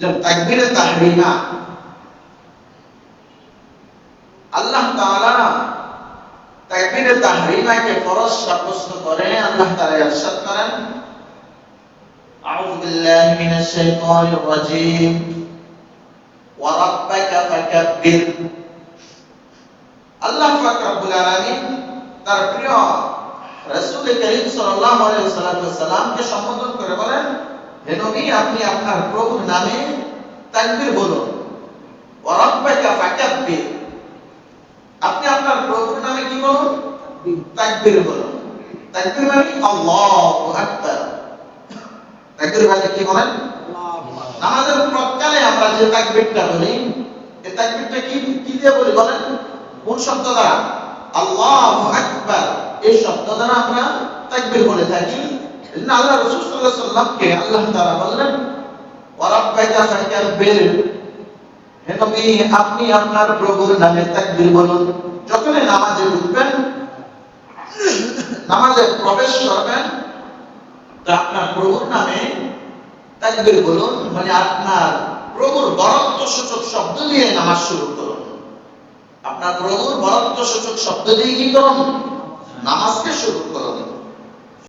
তাকবীরে তাহরিমা আল্লাহ তাআলা তাকবীরে তাহরিমাকে ফরজ সাব্যস্ত করে, আল্লাহ তাআলা ইরশাদ করেন, আউযু বিল্লাহি মিনাশ শাইতানির রাজীম, ওয়া রাব্বাকা ফাকাব্বির। আল্লাহ পাক রব্বুল আলামিন তার প্রিয় রাসূল করিম সাল্লাল্লাহু আলাইহি সাল্লামকে সম্বোধন করে বলেন হে আপনি আপনার প্রভুর নামে তাকবীর বলুন। ওয়া ফাকাব্বির। আপনি আপনার প্রভুর নামে কি বলুন? তাকবীর বলুন। তাকবীর মানে আল্লাহু আকবার। তাকবীর মানে কি বলেন? আমাদের প্রকালে আমরা যে তাকবীরটা বলি এই তাকবীরটা কি? কি দিয়ে বলি বলেন? কোন শব্দ দ্বারা? আল্লাহু আকবার। এই শব্দ দ্বারা আমরা তাকবীর বলে থাকি। আল্লাহ রাসূল সাল্লামকে আল্লাহ তাআলা বললেন, ওয়া রাব্বাকা ফাকাব্বির হে নবী, আপনি আপনার প্রভুর নামে তাকবীর বলুন। যখনই নামাজে ঢুকবেন নামাজে প্রবেশ করবেন, তো আপনার প্রভুর নামে তাকবীর বলুন মানে আপনার প্রভুর বরত্ব সূচক শব্দ দিয়ে নামাজ শুরু করুন। আপনার প্রভুর বরত্ব সূচক শব্দ দিয়ে কি করুন?